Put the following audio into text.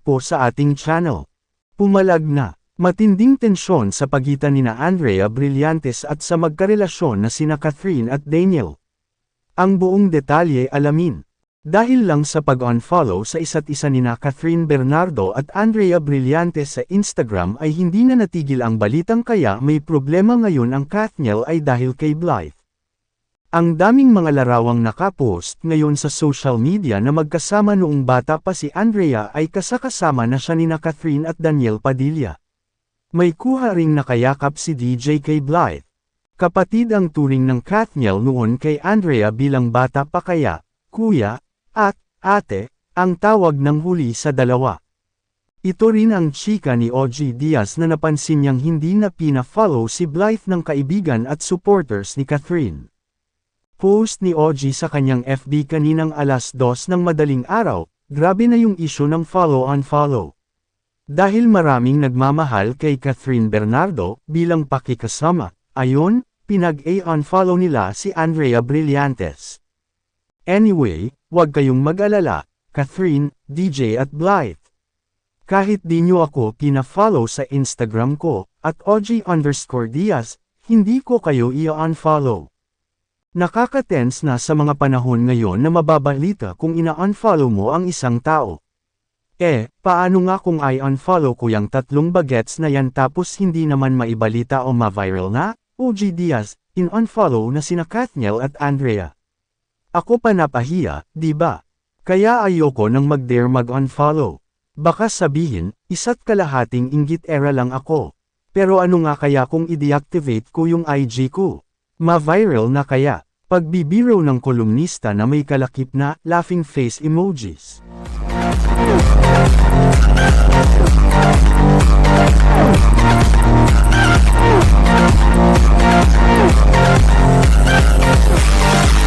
po sa ating channel. Pumalag na. Matinding tensyon sa pagitan nina Andrea Brillantes at sa magkarelasyon na sina Catherine at Daniel. Ang buong detalye alamin. Dahil lang sa pag-unfollow sa isa't isa nina Catherine Bernardo at Andrea Brillantes sa Instagram ay hindi na natigil ang balitang kaya may problema ngayon ang Kathniel ay dahil kay Blythe. Ang daming mga larawang nakapost ngayon sa social media na magkasama noong bata pa si Andrea ay kasakasama na siya nina Catherine at Daniel Padilla. May kuha ring nakayakap si DJ kay Blythe. Kapatid ang turing ng Kathniel noon kay Andrea bilang bata pa kaya, kuya, at, ate, ang tawag ng huli sa dalawa. Ito rin ang chika ni OG Diaz na napansin niyang hindi na pina-follow si Blythe ng kaibigan at supporters ni Catherine. Post ni OG sa kanyang FB kaninang alas 2 ng madaling araw, grabe na yung issue ng follow-unfollow. Dahil maraming nagmamahal kay Catherine Bernardo bilang pakikasama, ayon, pinag-a-unfollow nila si Andrea Brillantes. Anyway, huwag kayong mag-alala, Catherine, DJ at Blythe. Kahit di nyo ako pina-follow sa Instagram ko, at OG underscore Diaz, hindi ko kayo i-unfollow. Nakaka-tense na sa mga panahon ngayon na mababalita kung ina-unfollow mo ang isang tao. Eh, paano nga kung i-unfollow ko yung tatlong bagets na yan tapos hindi naman maibalita o ma-viral na? OG Diaz, in-unfollow na sina Kathniel at Andrea. Ako pa napahiya, di ba? Kaya ayoko nang mag-dare mag-unfollow. Baka sabihin, isa't kalahating inggit era lang ako. Pero ano nga kaya kung i-deactivate ko yung IG ko? Ma-viral na kaya, pagbibiro ng kolumnista na may kalakip na laughing face emojis.